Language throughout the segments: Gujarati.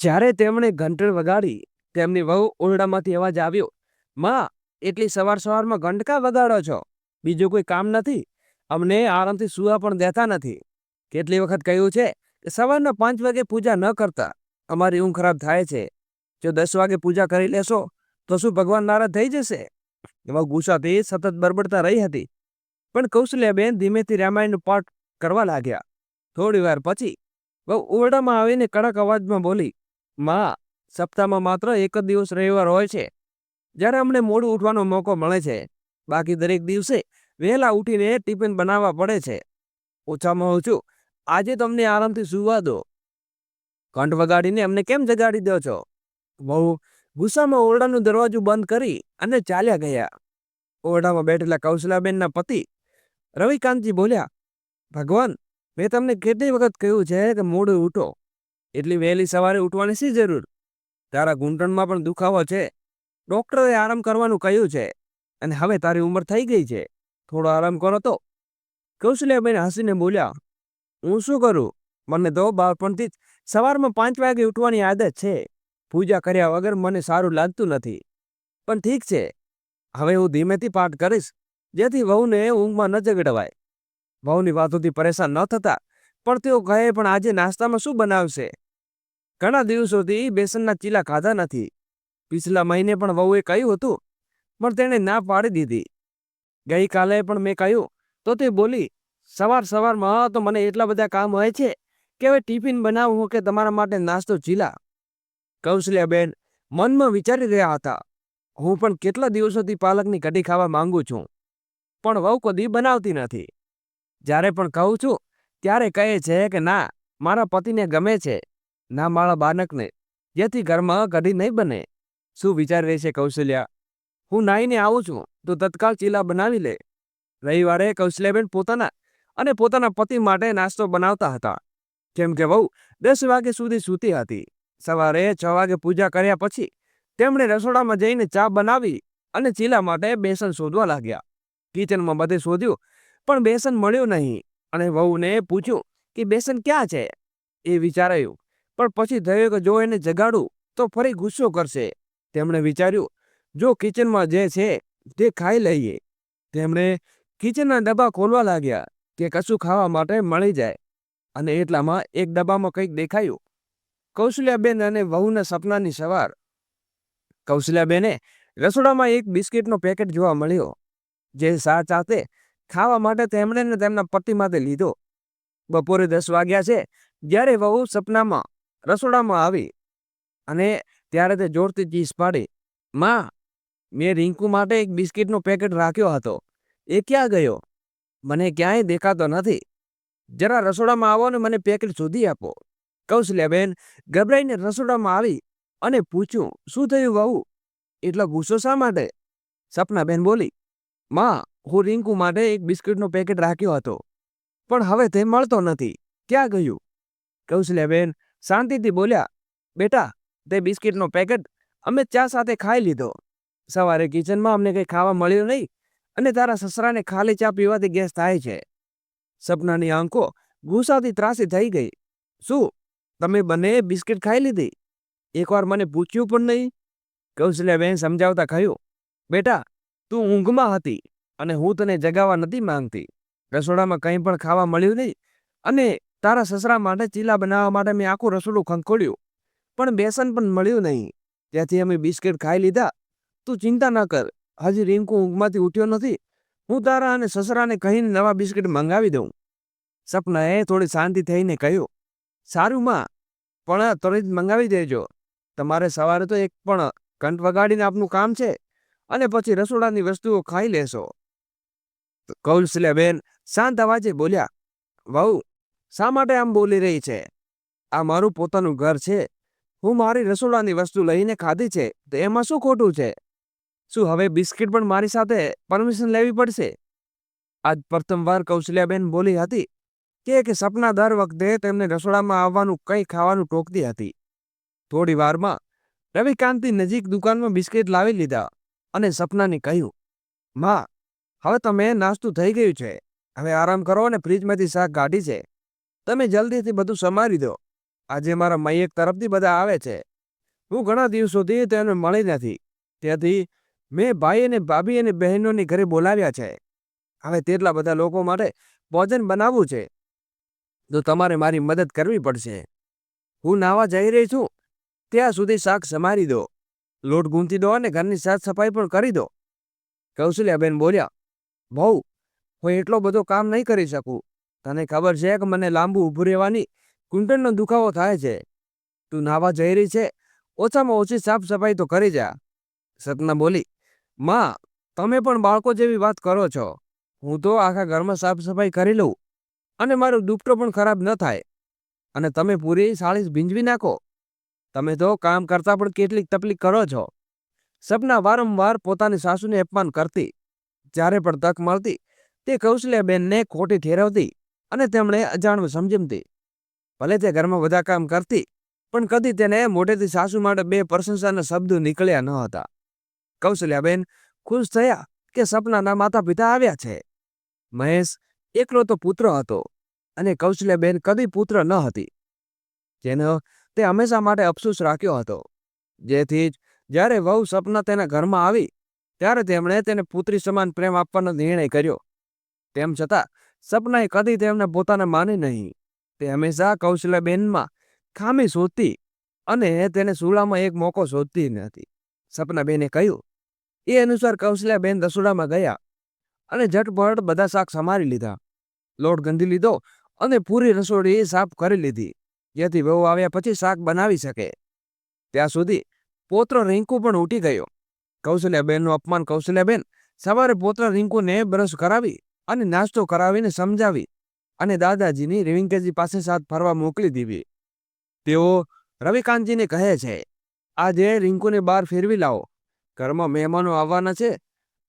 જ્યારે તેમણે ઘંટડી વગાડી, તેમની વહુ ઓરડામાંથી અવાજ આવ્યો, માં, એટલી સવાર સવારમાં ઘંટકા વગાડો છો? બીજું કોઈ કામ નથી? અમને આરામથી સુવા પણ દેતા નથી. કેટલી વખત કહ્યું છે કે સવારના પાંચ વાગે પૂજા ન કરતા, અમારી ઊંઘ ખરાબ થાય છે. જો દસ વાગે પૂજા કરી લેશો, તો શું ભગવાન નારાજ થઈ જશે? એમાં ગુસ્સાથી સતત બરબડતા રહી હતી. પણ કૌશલ્યાબેન ધીમેથી રામાયણનું પાઠ કરવા લાગ્યા. થોડી વાર પછી બહુ ઓરડામાં આવીને કડક અવાજમાં બોલી માં સપ્તાહમાં માત્ર એક જ દિવસ રવિવાર હોય છે. જ્યારે અમને મોડું ઉઠવાનો મોકો મળે છે, બાકી દરેક દિવસે વહેલા ઉઠીને ટિફિન બનાવવા પડે છે. ઓછામાં ઓછું, આજે તમને આરામથી સુવા દો. કંઠ વગાડીને અમને કેમ જગાડી દો છો? બહુ ગુસ્સામાં ઓરડાનું દરવાજું બંધ કરી અને ચાલ્યા ગયા. ઓરડામાં બેઠેલા કૌશલાબેનના પતિ રવિકાંતજી બોલ્યા, ભગવાન, મેં તમને કેટલી વખત કહ્યું છે કે મોડું ઉઠો. એટલી વહેલી સવારે ઉઠવાની શી જરૂર? તારા ઘૂંટણમાં પણ દુખાવો છે? ડોક્ટરે આરામ કરવાનું કહ્યું છે. અને હવે તારી ઉંમર થઈ ગઈ છે. થોડો આરામ કરો તો. કૌશલ્યાબેન હસીને બોલ્યા, હું શું કરું? મને તો બાળપણથી જ સવારમાં પાંચ વાગે ઉઠવાની આદત છે. પૂજા કર્યા વગર મને સારું લાગતું નથી. પણ ઠીક છે. હવે હું ધીમેથી પાઠ કરીશ, જેથી વહુને ઊંઘમાં ન જગડવાય વહુની વાતોથી પરેશાન ન થતા પણ તેઓ કહે, પણ આજે નાસ્તામાં શું બનાવશે? ઘણા દિવસોથી બેસનના ચીલા ખાધા નથી. પિછલા મહિને પણ વહુએ કહ્યું હતું, પણ તેણે ના પાડી દીધી. ગઈકાલે પણ મેં કહ્યું, તો તે બોલી, સવાર સવારમાં તો મને એટલા બધા કામ હોય છે કે હવે ટિફિન બનાવવું કે તમારા માટે નાસ્તો ચીલા. કૌશલ્યાબેન, મનમાં વિચારી રહ્યા હતા. હું પણ કેટલા દિવસોથી પાલકની કઢી ખાવા માંગુ છું, પણ વહુ કદી બનાવતી નથી. જ્યારે પણ કહું છું ત્યારે કહે છે કે, ના, મારા પતિને ગમે છે. ના, મારા બાળકને. જેથી ઘરમાં કઢી નહીં બને. શું વિચારી રહી છે કૌશલ્યા? હું નાઈને આવું છું. તો તત્કાલ ચીલા બનાવી લે. રવિવારે કૌશલ્યાબેન પોતાના અને પોતાના પતિ માટે નાસ્તો બનાવતા હતા. કેમ કે વહુ દસ વાગે સુધી સૂતી હતી. સવારે છ વાગે પૂજા કર્યા પછી તેમણે રસોડામાં જઈને ચા બનાવી અને ચીલા માટે બેસન શોધવા લાગ્યા. કિચનમાં બધે શોધ્યું, પણ બેસન મળ્યું નહીં. અને વહુને પૂછ્યું કે, બેસન ક્યાં છે? એ વિચારાયું. પણ પછી થયું કે જો એને જગાડું, તો ફરી ગુસ્સો કરશે. તેમણે વિચાર્યું, જો કિચનમાં જે છે, તે ખાઈ લઈએ. તેમણે કિચનના ડબ્બા ખોલવા લાગ્યા કે કશું ખાવા માટે મળી જાય. અને એટલામાં એક ડબ્બામાં કંઈક દેખાયું. કૌશલ્યાબેન અને વહુના સપનાની સવાર. કૌશલ્યાબેને રસોડામાં એક બિસ્કિટનો પેકેટ જોવા મળ્યો, જે સા સાથે ખાવા માટે તેમણે તેમના પતિ માટે લીધો. બપોરે દસ વાગ્યા છે, જ્યારે વહુ સપનામાં, રસોડામાં આવી અને ત્યારે તે જોરથી ચીસ પાડી. માં, મેં રિંકુ માટે એક બિસ્કિટનો પેકેટ રાખ્યો હતો. એ ક્યાં ગયો? મને ક્યાંય દેખાતો નથી. જરા રસોડામાં આવો ને મને પેકેટ શોધી આપો. કૌશલ્યાબેન ગભરાઈને રસોડામાં આવી અને પૂછ્યું, શું થયું વહુ? એટલો ગુસ્સો શા માટે? સપનાબેન બોલી માં, હું રિંકુ માટે એક બિસ્કિટનો પેકેટ રાખ્યો હતો. પણ હવે તે મળતો નથી. ક્યાં ગયું? કૌશલ્યાબેન શાંતિથી બોલ્યા, બેટા, તે બિસ્કિટનો પેકેટ અમે ચા સાથે ખાઈ લીધો. સવારે કિચનમાં અમને કંઈ ખાવા મળ્યું નહીં અને તારા સસરાને ખાલી ચા પીવાથી ગેસ થાય છે. સપનાની આંખો ગુસ્સાથી ત્રાસી થઈ ગઈ. શું, તમે બંને બિસ્કિટ ખાઈ લીધી? એકવાર મને પૂછ્યું પણ નહીં? કૌશલ્યાબેન સમજાવતા કહ્યું, બેટા તું ઊંઘમાં હતી અને હું તને જગાવવા નથી માંગતી. રસોડામાં કંઈ પણ ખાવા મળ્યું નહીં અને તારા સસરા માટે ચીલા બનાવવા માટે મેં આખું રસોડું ખંખોડ્યું પણ બેસન પણ મળ્યું નહીં. ત્યાંથી અમે બિસ્કિટ ખાઈ લીધા. તું ચિંતા ન કર. હજી રિંકુ ઊંઘમાંથી ઉઠ્યો નથી. હું તારા અને સસરાને કહીને નવા બિસ્કિટ મંગાવી દઉં. સપનાએ થોડી શાંતિ થઈને કહ્યું, સારું માં, પણ ત્વરિત મંગાવી દેજો. તમારે સવારે તો એક પણ કંઠ વગાડીને આપનું કામ છે. અને પછી રસોડાની વસ્તુઓ ખાઈ લેશો. કૌશલ્યાબેન શાંત અવાજે બોલ્યા, વહુ, શા માટે આમ બોલી રહી છે? આ મારું પોતાનું ઘર છે. હું મારી રસોડાની વસ્તુ લઈને ખાધી છે, તો એમાં શું ખોટું છે? શું હવે બિસ્કિટ પણ મારી સાથે પરમિશન લેવી પડશે? આજ પ્રથમવાર કૌશલ્યાબેન બોલી હતી કે કે સપના દર વખતે તેમને રસોડામાં આવવાનું કંઈ ખાવાનું ટોકતી હતી. થોડી વારમાં રવિકાંતની નજીક દુકાનમાં બિસ્કિટ લાવી લીધા. અને સપનાને કહ્યું, માં, હવે તમે નાસ્તું થઈ ગયું છે. હવે આરામ કરો અને ફ્રીજમાંથી શાક કાઢી છે. તમે જલ્દીથી બધું સમારી દો. આજે મારા મૈયક તરફથી બધા આવે છે. હું ઘણા દિવસોથી તેને મળી નથી. તેથી મેં ભાઈ અને ભાભી અને બહેનોની ઘરે બોલાવ્યા છે. હવે તેટલા બધા લોકો માટે ભોજન બનાવવું છે. તો તમારે મારી મદદ કરવી પડશે. હું નાવા જઈ રહી છું. ત્યાં સુધી શાક સમારી દો. લોટ ગૂંથી દો અને ઘરની સાફ સફાઈ પણ કરી દો. કૌશલ્યાબેન બોલ્યા, બહુ, હું એટલો બધો કામ નહીં કરી શકું. તને ખબર છે કે મને લાંબુ ઊભું રહેવાની કુંટણનો દુખાવો થાય છે. તું નાવા જઈ રહી છે, ઓછામાં ઓછી સાફ સફાઈ તો કરી જા. સતના બોલી, માં, તમે પણ બાળકો જેવી વાત કરો છો. હું તો આખા ઘરમાં સાફ સફાઈ કરી લઉં અને મારો દુપટો પણ ખરાબ ન થાય. અને તમે પૂરી સાળી ભીંજવી નાખો. તમે તો કામ કરતા પણ કેટલીક તકલીફ કરો છો. સપના વારંવાર પોતાની સાસુને અપમાન કરતી, જ્યારે પણ તક મળતી, તે કૌશલ્યાબેનને ખોટી ઠેરવતી અને તેમણે અજાણવું સમજમતી. ભલે તે ઘરમાં બધા કામ કરતી, પણ કદી તેને મોઢેથી સાસુ માટે બે પ્રશંસાના શબ્દો નીકળ્યા ન હતા. કૌશલ્યાબેન ખુશ થયા કે સપનાના માતા પિતા આવ્યા છે. મહેશ એકલો તો પુત્ર હતો અને કૌશલ્યાબેન કદી પુત્ર ન હતી. જેનો તે હંમેશા માટે અફસોસ રાખ્યો હતો. જેથી જ જ્યારે વહુ સપના તેના ઘરમાં આવી, ત્યારે તેમણે તેને પુત્રી સમાન પ્રેમ આપવાનો નિર્ણય કર્યો. તેમ છતાં, સપનાએ કદી તેમને પોતાને માની નહીં. તે હંમેશા કૌશલ્યબેનમાં ખામી શોધતી અને તેને સુલામાં એક મોકો શોધતી નથી સપનાબેને કહ્યું, એ અનુસાર કૌશલ્યાબેન રસોડામાં ગયા અને ઝટપટ બધા શાક સમારી લીધા. લોટ ગંધી લીધો અને પૂરી રસોડી સાફ કરી લીધી. જેથી વહુ આવ્યા પછી શાક બનાવી શકે. ત્યાં સુધી પોત્ર રિંકુ પણ ઉઠી ગયો. કૌશલ્યાબેનનું અપમાન કૌશલ્યાબેન સવારે પોત્ર રિંકુને બ્રશ કરાવી અને નાસ્તો કરાવીને સમજાવી અને દાદાજીની રેવિંકેજી પાસે સાથ ફરવા મોકલી દીધી. તેઓ રવિકાંતજીને કહે છે, આજે રિંકુને બહાર ફેરવી લાવો. ઘરમાં મહેમાનો આવવાના છે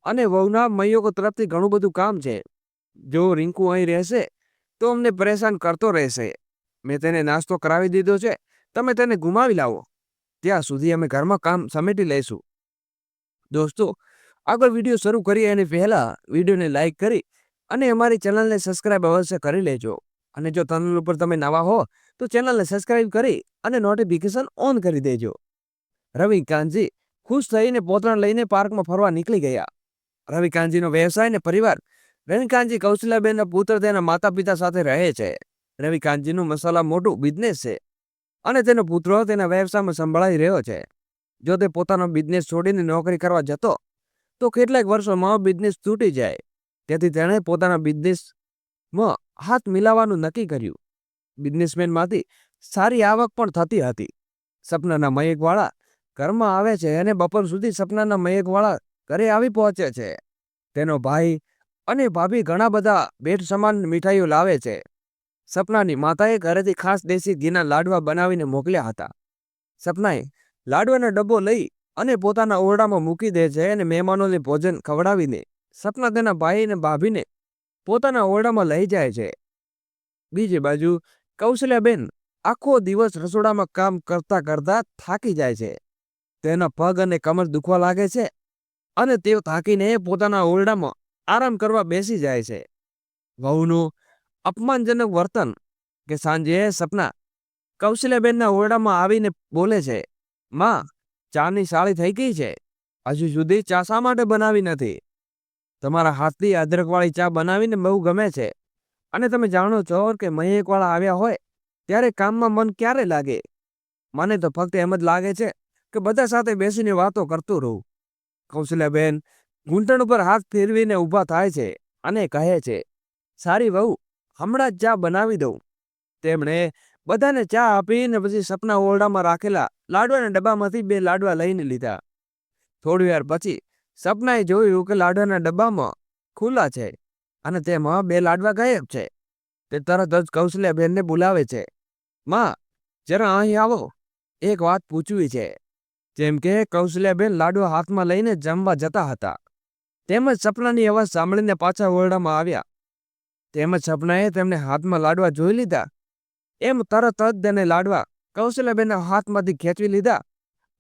અને વહુના મૈયકો તરફથી ઘણું બધું કામ છે. જો રિંકુ અહીં રહેશે તો અમને પરેશાન કરતો રહેશે. મેં તેને નાસ્તો કરાવી દીધો છે, તમે તેને ગુમાવી લાવો. ત્યાં સુધી અમે ઘરમાં કામ સમેટી લઈશું. દોસ્તો, આગળ વીડિયો શરૂ કરીએ એની પહેલાં વિડીયોને લાઇક કરી અને અમારી ચેનલને સબસ્ક્રાઇબ અવશ્ય કરી લેજો. અને જો ચેનલ ઉપર તમે નવા હો, તો ચેનલને સબસ્ક્રાઇબ કરી અને નોટિફિકેશન ઓન કરી દેજો. રવિકાંતજી, ખુશ થઈને પોતરણ લઈને પાર્કમાં ફરવા નીકળી ગયા. રવિકાંતજીનો વ્યવસાય અને પરિવાર રવિકાંતજી કૌશલ્યાબેનના પુત્ર તેના માતા પિતા સાથે રહે છે. રવિકાંતજીનું મસાલા મોટું બિઝનેસ છે. અને તેનો પુત્ર તેના વ્યવસાયમાં સંભળાઈ રહ્યો છે. જો તે પોતાનો બિઝનેસ છોડીને નોકરી કરવા જતો, તો કેટલાક વર્ષોમાં બિઝનેસ તૂટી જાય. તેથી તેણે પોતાના બિઝનેસમાં હાથ મિલાવવાનું નક્કી કર્યું. બિઝનેસમેનમાંથી સારી આવક પણ થતી હતી. સપનાના મયકવાળા ઘરમાં આવે છે અને બપોર સુધી સપનાના મયકવાળા ઘરે આવી પહોંચે છે. તેનો ભાઈ અને ભાભી ઘણા બધા ભેટ સમાન મીઠાઈઓ લાવે છે. સપનાની માતાએ ઘરેથી ખાસ દેશી ઘીના લાડવા બનાવીને મોકલ્યા હતા. સપનાએ લાડવાનો ડબ્બો લઈ અને પોતાના ઓરડામાં મૂકી દે છે અને મહેમાનોને ભોજન ખવડાવીને સપના તેના ભાઈ અને ભાભીને પોતાના ઓરડામાં લઈ જાય છે. બીજી બાજુ, કૌશલ્યાબેન આખો દિવસ રસોડામાં કામ કરતા કરતા થાકી જાય છે. તેના પગ અને કમર દુખવા લાગે છે અને તેઓ થાકીને પોતાના ઓરડામાં આરામ કરવા બેસી જાય છે. વહુનું અપમાનજનક વર્તન કે સાંજે સપના કૌશલ્યાબેનના ઓરડામાં આવીને બોલે છે, માં, ચાની સાળી થઈ ગઈ છે. હજુ સુધી ચા શા માટે બનાવી નથી? તમારા હાથથી અદરકવાળી ચા બનાવીને બહુ ગમે છે. અને તમે જાણો છો કે મહેકવાળા આવ્યા હોય ત્યારે કામમાં મન ક્યારે લાગે? મને તો ફક્ત એમ જ લાગે છે કે બધા સાથે બેસીને વાતો કરતું રહું. કૌશલ્યાબેન ઘૂંટણ ઉપર હાથ ફેરવીને ઊભા થાય છે અને કહે છે, સારી વહુ હમણાં જ ચા બનાવી દઉં. તેમણે બધાને ચા આપીને પછી સપના ઓરડામાં રાખેલા લાડવાના ડબ્બામાંથી બે લાડવા લઈને લીધા. થોડી વાર પછી સપનાએ જોયું કે લાડવાના ડબ્બામાં ખુલ્લા છે અને તેમાં બે લાડવા ગાયબ છે. તે તરત જ કૌશલ્યાબેનને બોલાવે છે. માં, જરા અહીં આવો. એક વાત પૂછવી છે. જેમ કે કૌશલ્યાબેન લાડવા હાથમાં લઈને જમવા જતા હતા. તેમજ સપનાની અવાજ સાંભળીને પાછા ઓરડામાં આવ્યા. તેમજ સપનાએ તેમને હાથમાં લાડવા જોઈ લીધા. એમ તરત જ તેને લાડવા કૌશલ્યાબેનના હાથમાંથી ખેંચવી લીધા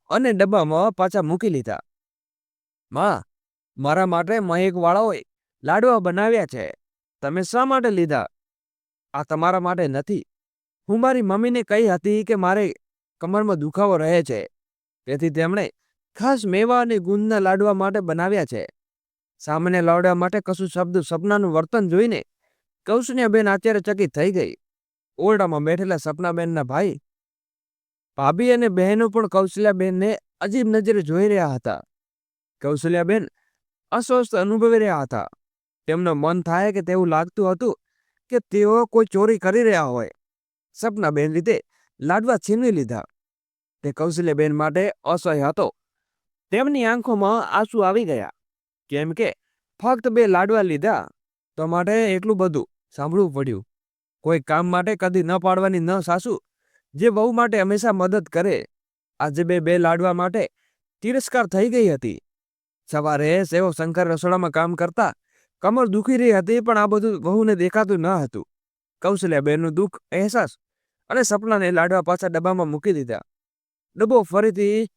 અને ડબ્બામાં પાછા મૂકી લીધા. માં, મારા માટે મહેકવાળાઓએ લાડવા બનાવ્યા છે. તમે શા માટે લીધા? આ તમારા માટે નથી. હું મારી મમ્મીને કહી હતી કે મારે કમરમાં દુખાવો રહે છે. તેથી તેમણે ખાસ મેવા અને ગુંદના લાડવા માટે બનાવ્યા છે. સામાન્ય લાડવા માટે કશું શબ્દ સપનાનું વર્તન જોઈને કૌશન્યાબેન આશ્ચર્યચકિત થઈ ગઈ. ઓરડામાં બેઠેલા સપનાબેનના ભાઈ, ભાભી અને બહેનો પણ કૌશલ્યાબેનને અજીબ નજરે જોઈ રહ્યા હતા. કૌશલ્યાબેન અસ્વસ્થ અનુભવી રહ્યા હતા. તેમનું મન થાય કે તેવું લાગતું હતું કે તેઓ કોઈ ચોરી કરી રહ્યા હોય. સપનાબેન રીતે લાડવા છીનવી લીધા. તે કૌશલ્યાબેન માટે અસહ્ય હતો. તેમની આંખોમાં આંસુ આવી ગયા. કેમ કે ફક્ત બે લાડવા લીધા તો માટે એટલું બધું. સાંભળવું પડ્યું. કોઈ કામ માટે કદી ન પાડવાની ન સાસુ, જે વહુ માટે હંમેશા મદદ કરે. આજે બે બે લાડવા માટે તિરસ્કાર થઈ ગઈ હતી. સવારે સેવો શંકર રસોડામાં કામ કરતા કમર દુખી રહી હતી, પણ આ બધું વહુને દેખાતું ન હતું. કૌશલ્યાબેનનું દુઃખ, અહેસાસ અને સપનાને લાડવા પાછા ડબ્બામાં મૂકી દીધા. ડબ્બો ફરીથી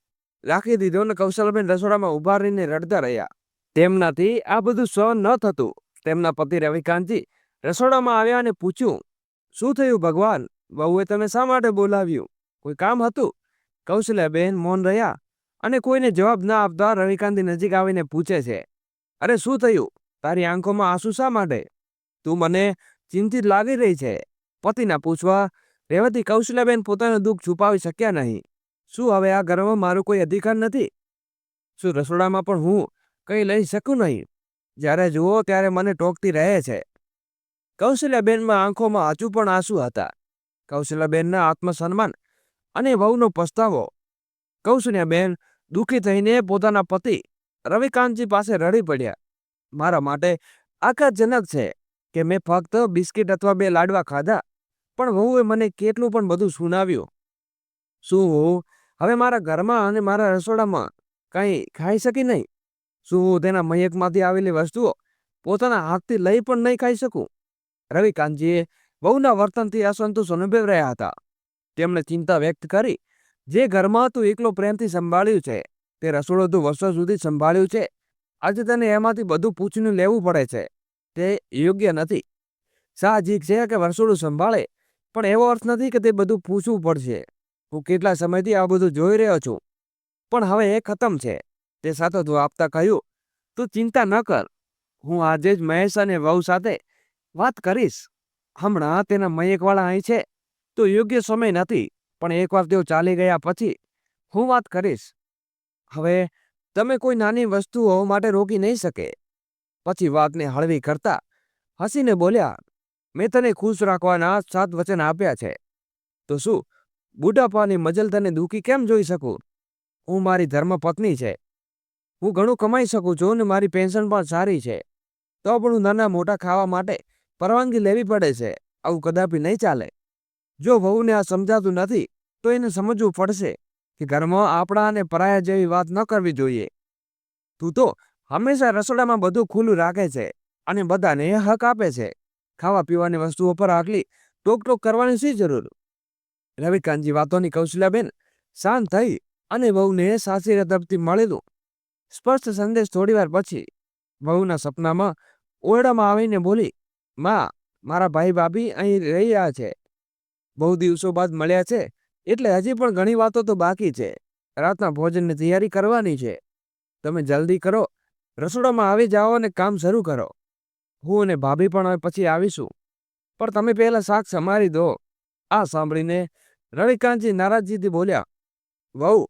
રાખી દીધો અને કૌશલ્યાબેન રસોડામાં ઊભા રહીને રડતા રહ્યા. તેમનાથી આ બધું સહન ન થતું. તેમના પતિ રવિકાંતજી રસોડામાં આવ્યા અને પૂછ્યું, શું થયું ભગવાન? વહુએ તમે શા માટે બોલાવ્યું? કોઈ કામ હતું? કૌશલ્યાબેન મૌન રહ્યા અને કોઈને જવાબ ના આપતા રવિકાંતજી નજીક આવીને પૂછે છે, અરે શું થયું? તારી આંખોમાં આંસુ શા માટે? તું મને ચિંતિત લાગી રહી છે. પતિના પૂછવા, રેવતી, કૌશલ્યાબેન પોતાનું દુઃખ છુપાવી શક્યા નહીં. શું હવે આ ઘરમાં મારો કોઈ અધિકાર નથી? શું રસોડામાં પણ હું કંઈ લઈ શકું નહીં? જ્યારે જુઓ ત્યારે મને ટોકતી રહે છે. કૌશલ્યાબેનમાં આંખોમાં હજુ પણ આંસુ હતા. કૌશલ્યાબેનના આત્મસન્માન અને વહુનો પસ્તાવો. કૌશલ્યાબેન દુઃખી થઈને પોતાના પતિ રવિકાંતજી પાસે રડી પડ્યા. મારા માટે આઘાતજનક છે કે મેં ફક્ત બિસ્કિટ અથવા બે લાડવા ખાધા, પણ વહુએ મને કેટલું પણ બધું સુનાવ્યું. શું હું હવે મારા ઘરમાં અને મારા રસોડામાં કંઈ ખાઈ શકી નહીં? શું હું તેના મયકમાંથી આવેલી વસ્તુઓ પોતાના હાથથી લઈ પણ નહીં ખાઈ શકું? રવિકાંતજીએ વહુના વર્તનથી અસંતોષ અનુભવી રહ્યા હતા. તેમણે ચિંતા વ્યક્ત કરી, જે ઘરમાં તું એકલો પ્રેમથી સંભાળ્યું છે, તે રસોડું તું વર્ષો સુધી સંભાળ્યું છે, આજે તને એમાંથી બધું પૂછીને લેવું પડે છે, તે યોગ્ય નથી. સાહજિક છે કે રસોડું સંભાળે, પણ એવો અર્થ નથી કે તે બધું પૂછવું પડશે. હું કેટલા સમયથી આ બધું જોઈ રહ્યો છું. પણ હવે એ ખતમ છે. તે સાતત્વ આપતા કહ્યું, તું ચિંતા ન કર. હું આજે જ મહેશ અને વહુ સાથે વાત કરીશ. હમણાં તેના મયકવાળા અહીં છે, તો યોગ્ય સમય નથી, પણ એકવાર તેઓ ચાલી ગયા પછી હું વાત કરીશ. હવે તમે કોઈ નાની વસ્તુઓ માટે રોકી નહીં શકે. પછી વાતને હળવી કરતા હસીને બોલ્યા, મેં તને ખુશ રાખવાના સાત વચન આપ્યા છે. તો શું, બુઢાપાની મજલ તને દુઃખી કેમ જોઈ શકું? હું મારી ધર્મપત્ની છે. હું ઘણું કમાઈ શકું છું અને મારી પેન્શન પણ સારી છે. તો પણ હું નાના મોટા ખાવા માટે પરવાનગી લેવી પડે છે. આવું કદાપી નહીં ચાલે. જો વહુને આ સમજાતું નથી, તો એને સમજવું પડશે કે ઘરમાં આપણા અને પરાયા જેવી વાત ન કરવી જોઈએ. તું તો હંમેશા રસોડામાં બધું ખુલ્લું રાખે છે અને બધાને હક આપે છે. ખાવા પીવાની વસ્તુઓ પર આટલી ટોક ટોક કરવાની શી જરૂર? રવિકાંતજી વાતોની કૌશલ્યાબેન શાંત થઈ અને વહુને સાસરી તરફથી મળેલું. સ્પષ્ટ સંદેશ થોડીવાર પછી વહુના સપનામાં ઓરડામાં આવીને બોલી માં, મારા ભાઈ ભાભી અહીં રહી રહ્યા છે. બહુ દિવસો બાદ મળ્યા છે, એટલે હજી પણ ઘણી વાતો તો બાકી છે. રાતના ભોજનની તૈયારી કરવાની છે. તમે જલ્દી કરો, રસોડામાં આવી જાઓ અને કામ શરૂ કરો. હું અને ભાભી પણ હવે પછી આવીશું. પણ તમે પહેલા શાક સમારી દો. આ સાંભળીને રણિકાંતજી નારાજજીથી બોલ્યા, વહુ,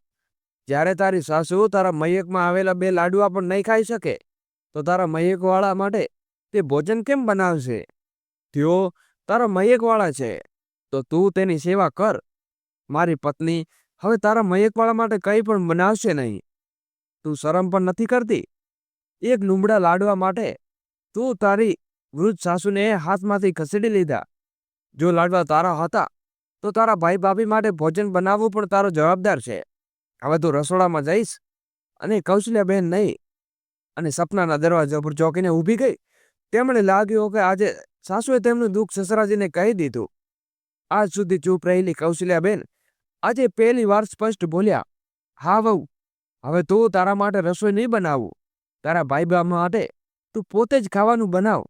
જ્યારે તારી સાસુ તારા મયકમાં આવેલા બે લાડવા પણ નહીં ખાઈ શકે, તો તારા મયકવાળા માટે તે ભોજન કેમ બનાવશે? તેઓ, તારા મયકવાળા છે. તો તું તેની સેવા કર. મારી પત્ની, હવે તારા મયકવાળા માટે કંઈ પણ બનાવશે નહીં. તું શરમ પણ નથી કરતી? એક લુમડા લાડવા માટે. તું તારી વૃદ્ધ સાસુને હાથમાંથી ખસેડી લીધા. જો લાડવા તારા હતા, તો તારા ભાઈ ભાભી માટે ભોજન બનાવવું પણ તારો જવાબદાર છે. હવે તું રસોડામાં જઈશ અને કૌશલ્યાબેન નહીં. અને સપનાના દરવાજા પર ચોકીને ઊભી ગઈ તેમણે લાગ્યું કે આજે સાસુએ તેમનું દુઃખ સસરાજીને કહી દીધું. આજ સુધી ચૂપ રહેલી કૌશલ્યાબેન આજે પહેલી વાર સ્પષ્ટ બોલ્યા, હા વહુ, હવે તું તારા માટે રસોઈ નહીં બનાવું. તારા ભાઈ માટે તું પોતે જ ખાવાનું બનાવ.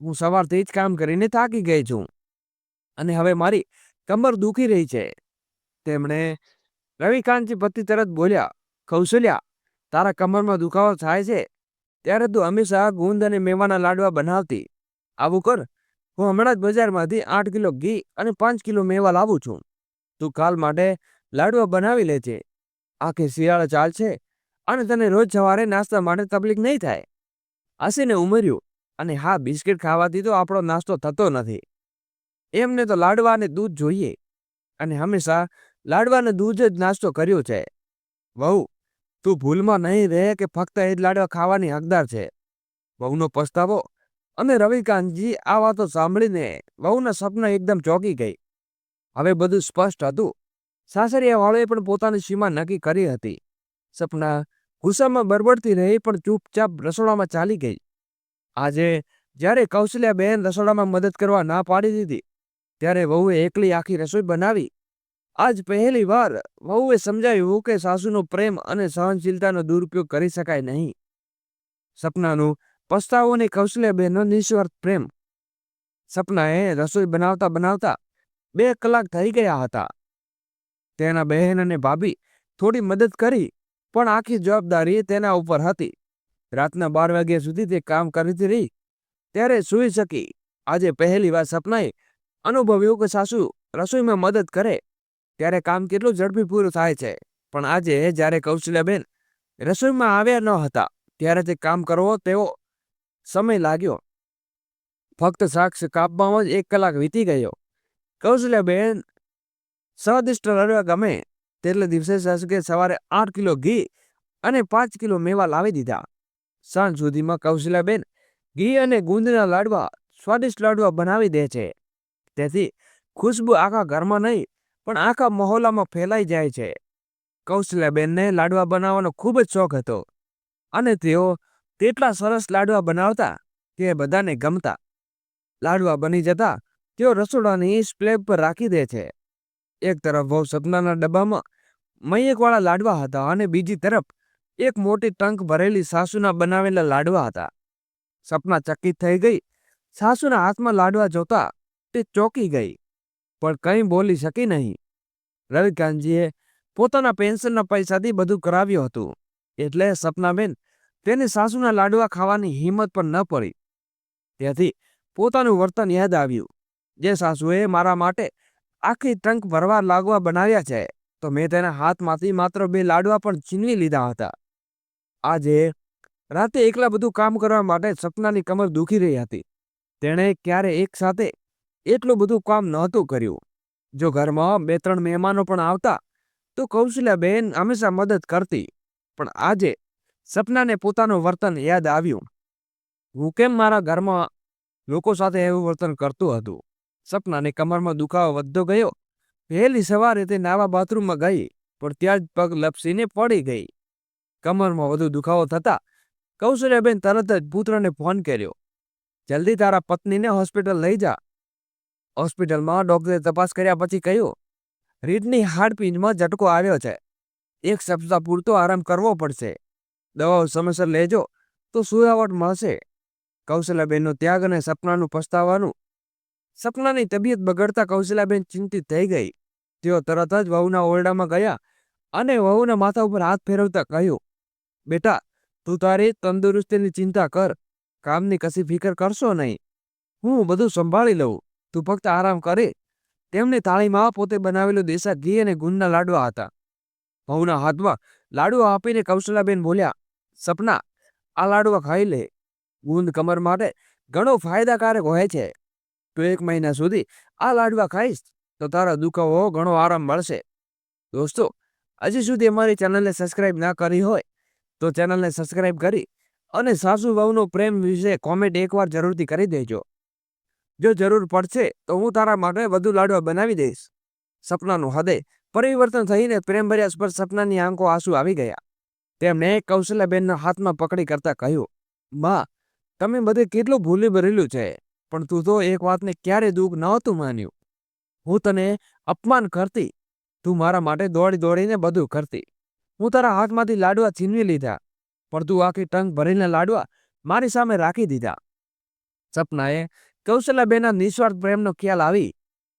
હું સવારથી જ કામ કરીને થાકી ગઈ છું. અને હવે મારી કમર દુખી રહી છે. તેમણે રવિકાંતજી પતિ તરત બોલ્યા, કૌશલ્યા, તારા કમરમાં દુખાવો થાય છે? ત્યારે તું હંમેશા ગુંદ અને મેવાના લાડવા બનાવતી. આવું કર, હું હમણાં જ બજારમાંથી આઠ કિલો ઘી અને પાંચ કિલો મેવા લાવું છું. તું કાલ માટે લાડવા બનાવી લેજે. આખી શિયાળા ચાલશે અને તને રોજ સવારે નાસ્તા માટે તકલીફ નહીં થાય. હસીને ઉમેર્યું અને હા, બિસ્કિટ ખાવાથી તો આપણો નાસ્તો થતો નથી. એમને તો લાડવા અને દૂધ જોઈએ અને હંમેશા લાડવા અને દૂધ જ નાસ્તો કર્યો છે. વહુ તું ભૂલમાં નહીં રહે કે ફક્ત એ જ લાડવા ખાવાની હકદાર છે. વહુનો પસ્તાવો અને રવિકાંતજી આ વાતો સાંભળીને વહુના સપના એકદમ ચોંકી ગઈ. હવે બધું સ્પષ્ટ હતું. સાસરિયા વાળોએ પણ પોતાની સીમા નક્કી કરી હતી. સપના ગુસ્સામાં બરબડતી રહી પણ ચૂપચાપ રસોડામાં ચાલી ગઈ. આજે જ્યારે કૌશલ્યાબેન રસોડામાં મદદ કરવા ના પાડી દીધી, ત્યારે વહુએ એકલી આખી રસોઈ બનાવી આજ પહેલી વાર વહુએ સમજાવ્યું કે સાસુનો પ્રેમ અને સહનશીલતાનો દુરુપયોગ કરી શકાય નહીં. સપનાનું પસ્તાવોની કૌશલ્યાબેનનો નિસ્વાર્થ પ્રેમ. સપનાએ રસોઈ બનાવતા બનાવતા બે કલાક થઈ ગયા હતા. તેના બહેન અને ભાભી થોડી મદદ કરી, પણ આખી જવાબદારી તેના ઉપર હતી. રાતના બાર વાગ્યા સુધી તે કામ કરતી રહી. ત્યારે સૂઈ શકી. આજે પહેલી વાર સપનાએ અનુભવ્યું કે સાસુ રસોઈમાં મદદ કરે. ત્યારે કામ કેટલું ઝડપી પૂરું થાય છે. પણ આજે જ્યારે કૌશલ્યાબેન રસોઈમાં આવ્યા ન હતા, ત્યારે તે કામ કરવો તેવો સમય લાગ્યો. ફક્ત સાક્ષ કાપવામાં જ એક કલાક વીતી ગયો. કૌશલ્યાબેન સ્વાદિષ્ટ રડવા ગમે તેટલે દિવસે સાસુકે સવારે આઠ કિલો ઘી અને પાંચ કિલો મેવા લાવી દીધા. સાંજ સુધીમાં કૌશલ્યાબેન ઘી અને ગુંદના લાડવા, સ્વાદિષ્ટ લાડવા બનાવી દે છે. તેથી ખુશ્બુ આખા ઘરમાં નહીં પણ આખા મહોલ્લામાં ફેલાઈ જાય છે. કૌશલ્યાબેનને લાડવા બનાવવાનો ખૂબ જ શોખ હતો. અને તેઓ તેટલા સરસ લાડવા બનાવતા કે બધાને ગમતા. લાડવા બની જતા તેઓ રસોડાની સ્લેબ પર રાખી દે છે. એક તરફ વહુ સપનાના ડબ્બામાં મૈયકવાળા લાડવા હતા અને બીજી તરફ એક મોટી ટંક ભરેલી સાસુના બનાવેલા લાડવા હતા. સપના ચકિત થઈ ગઈ. સાસુના હાથમાં લાડવા જોતા તે ચોંકી ગઈ. પણ કંઈ બોલી શકી નહીં. રવિકાંતજીએ પોતાના પેન્શનના પૈસાથી બધું કરાવ્યું હતું. એટલે સપનાબેન, તેને સાસુના લાડવા ખાવાની હિંમત પણ ન પડી. તેથી પોતાનું વર્તન યાદ આવ્યું. જે સાસુએ મારા માટે આખી ટંક ભરવા લાગવા બનાવ્યા છે, તો મેં તેના હાથમાંથી માત્ર બે લાડવા પણ છીનવી લીધા હતા. આજે રાતે એકલા બધું કામ કરવા માટે સપનાની કમર દુખી રહી હતી. તેણે ક્યારે એક સાથે એટલું બધું કામ નહોતું કર્યું. જો ઘરમાં બે ત્રણ મહેમાનો પણ આવતા, તો કૌશલ્યાબેન હંમેશા મદદ કરતી. પણ આજે સપનાને પોતાનું વર્તન યાદ આવ્યું. હું કેમ મારા ઘરમાં લોકો સાથે એવું વર્તન કરતું હતું? સપનાને કમરમાં દુખાવો વધતો ગયો. પહેલી સવારે તે નાવા બાથરૂમમાં ગઈ, પણ ત્યાં જ પગ લપસીને પડી ગઈ. કમરમાં વધુ દુખાવો થતા કૌશલ્યાબેન તરત જ પુત્રને ફોન કર્યો. જલ્દી તારા પત્નીને હોસ્પિટલ લઈ જા. હોસ્પિટલમાં ડોક્ટરે તપાસ કર્યા પછી કહ્યું રીઢની હાડપિંજમાં ઝટકો આવ્યો છે. એક સપ્તાહ પૂરતો આરામ કરવો પડશે. દવાઓ સમયસર લેજો, તો સુરાવટ મળશે. કૌશલ્યાબેનનો ત્યાગ અને સપનાનું પસ્તાવાનું. સપનાની તબિયત બગડતા કૌશલાબેન ચિંતિત થઈ ગઈ. તેઓ તરત જ વહુના ઓરડામાં ગયા અને વહુના માથા ઉપર હાથ ફેરવતા કહ્યું, બેટા, તું તારી તંદુરસ્તીની ચિંતા કર. કામની કશી ફિકર કરશો નહીં. હું બધું સંભાળી લઉં. તું ફક્ત આરામ કરે. તેમની થાળીમાં પોતે બનાવેલું દેશા ઘી અને ગુંદના લાડવા હતા. વહુના હાથમાં લાડવા આપીને કૌશલાબેન બોલ્યા, સપના, આ લાડવા ખાઈ લે. ગુંદ કમર માટે ઘણો ફાયદાકારક હોય છે. તું એક મહિના સુધી આ લાડવા ખાઈશ, તો તારા દુખાવો ઘણો આરામ મળશે. દોસ્તો, હજી સુધી અમારી ચેનલને સબસ્ક્રાઇબ ના કરી હોય, તો ચેનલને સબસ્ક્રાઇબ કરી અને સાસુ વહુનો પ્રેમ વિશે કોમેન્ટ એકવાર જરૂરથી કરી દેજો. જો જરૂર પડશે, તો હું તારા માટે વધુ લાડવા બનાવી દઈશ. સપનાનું હૃદય પરિવર્તન થઈને પ્રેમભર્યા સ્પર્શ સપનાની આંખો આંસુ આવી ગયા. તેમણે કૌશલ્યાબેનના હાથમાં પકડી કરતા કહ્યું, માં, તમે બધે કેટલું ભૂલી ભરેલું છે, પણ તું તો એક વાતને ક્યારે દુઃખ નહોતું માન્યું. હું તને અપમાન કરતી. તું મારા માટે દોડી દોડીને બધું કરતી. હું તારા હાથમાંથી લાડવા છીનવી લીધા, પણ તું આખી ટંગ ભરીને લાડવા મારી સામે રાખી દીધા. સપનાએ કૌશલ્યાબેનના નિસ્વાર્થ પ્રેમનો ખ્યાલ આવી.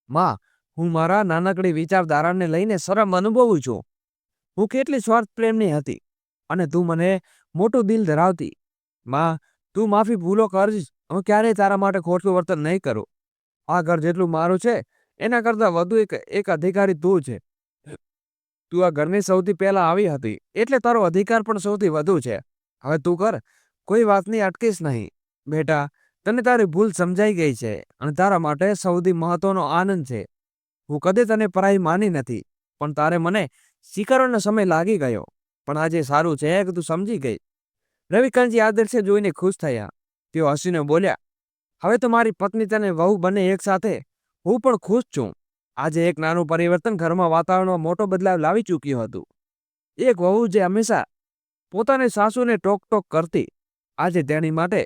માં, હું મારા નાનકડી વિચારધારાને લઈને શરમ અનુભવું છું. હું કેટલી સ્વાર્થ પ્રેમની હતી અને તું મને મોટું દિલ ધરાવતી. માં, તું માફી ભૂલો કરજ. હું ક્યારેય તારા માટે ખોટું વર્તન નહીં કરું. આ ઘર જેટલું મારું છે, એના કરતાં વધુ એક એક અધિકારી તું છે. તું આ ઘરની સૌથી પહેલા આવી હતી, એટલે તારો અધિકાર પણ સૌથી વધુ છે. હવે તું કર, કોઈ વાતની અટકીશ નહીં. બેટા તને તારી ભૂલ સમજાઈ ગઈ છે અને તારા માટે સૌથી મહત્વનો આનંદ છે. હું કદે તને પરાઈ માની નથી, પણ તારે મને સ્વીકારવાનો સમય લાગી ગયો. પણ આજે સારું છે કે તું સમજી ગઈ? રવિકાંતજી આ દ્રશ્ય જોઈને ખુશ થયા. તેઓ હસીને બોલ્યા, હવે તો મારી પત્ની તને વહુ બને એક સાથે. હું પણ ખુશ છું. આજે એક નાનું પરિવર્તન ઘરમાં વાતાવરણમાં મોટો બદલાવ લાવી ચૂક્યું હતું. એક વહુ જે હંમેશા પોતાની સાસુને ટોક ટોક કરતી, આજે તેની માટે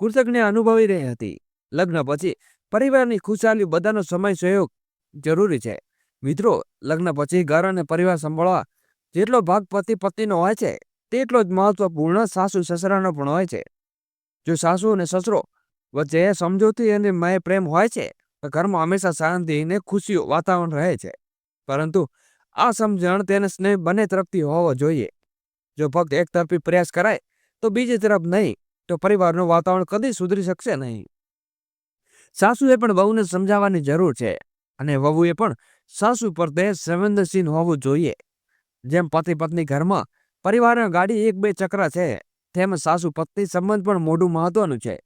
કૃતજ્ઞ અનુભવી રહી હતી. લગ્ન પછી પરિવારની ખુશાલી બધાનો સમય સહયોગ જરૂરી છે. મિત્રો, લગ્ન પછી ઘર અને પરિવાર સંભાળવા જેટલો ભાગ પતિ પત્નીનો હોય છે, તેટલો જ મહત્વપૂર્ણ સાસુ સસરાનો પણ હોય છે. જો સાસુ અને સસરો વચ્ચે સમજૂતી અને મય પ્રેમ હોય છે, તો ઘરમાં હંમેશા શાંતિ અને ખુશીઓ વાતાવરણ રહે છે. પરંતુ આ સમજણ તેને સ્નેહ બંને તરફથી હોવો જોઈએ. જો ફક્ત એક તરફી પ્રયાસ કરાય, તો બીજી તરફ નહીં. તો પરિવારનું વાતાવરણ કદી સુધરી શકશે નહીં. સાસુએ પણ વહુને સમજાવવાની જરૂર છે અને વહુએ પણ સાસુ પર તે સંવેદનશીલ હોવું જોઈએ. જેમ પતિ પત્ની ઘરમાં પરિવારમાં ગાડી એક બે ચક્ર છે, તેમ સાસુ પત્ની સંબંધ પણ મોઢું મહત્વનું છે.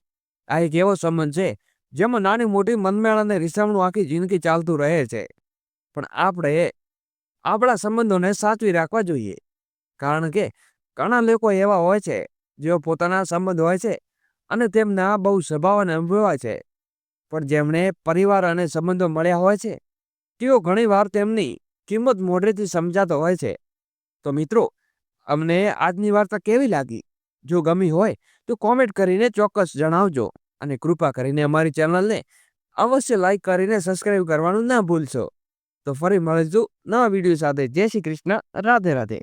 આ એક એવો સંબંધ છે જેમાં નાની મોટી મનમેળ અને રિસામણું આખી જિંદગી ચાલતું રહે છે. પણ આપણે આપણા સંબંધોને સાચવી રાખવા જોઈએ. કારણ કે ઘણા લોકો એવા હોય છે જેઓ પોતાના સંબંધ હોય છે અને તેમના બહુ સ્વભાવ અને અનુભવ હોય છે. પણ જેમણે પરિવાર અને સંબંધો મળ્યા હોય છે, તેઓ ઘણીવાર તેમની કિંમત મોઢેથી સમજાતો હોય છે. તો મિત્રો, અમને આજની વાર્તા કેવી લાગી? જો ગમી હોય, તો કોમેન્ટ કરીને ચોક્કસ જણાવજો અને કૃપા કરીને અમારી ચેનલને અવશ્ય લાઈક કરીને સબસ્ક્રાઈબ કરવાનું ના ભૂલશો. તો ફરી મળીશું નવા વીડિયો સાથે. જય શ્રી કૃષ્ણ. રાધે રાધે.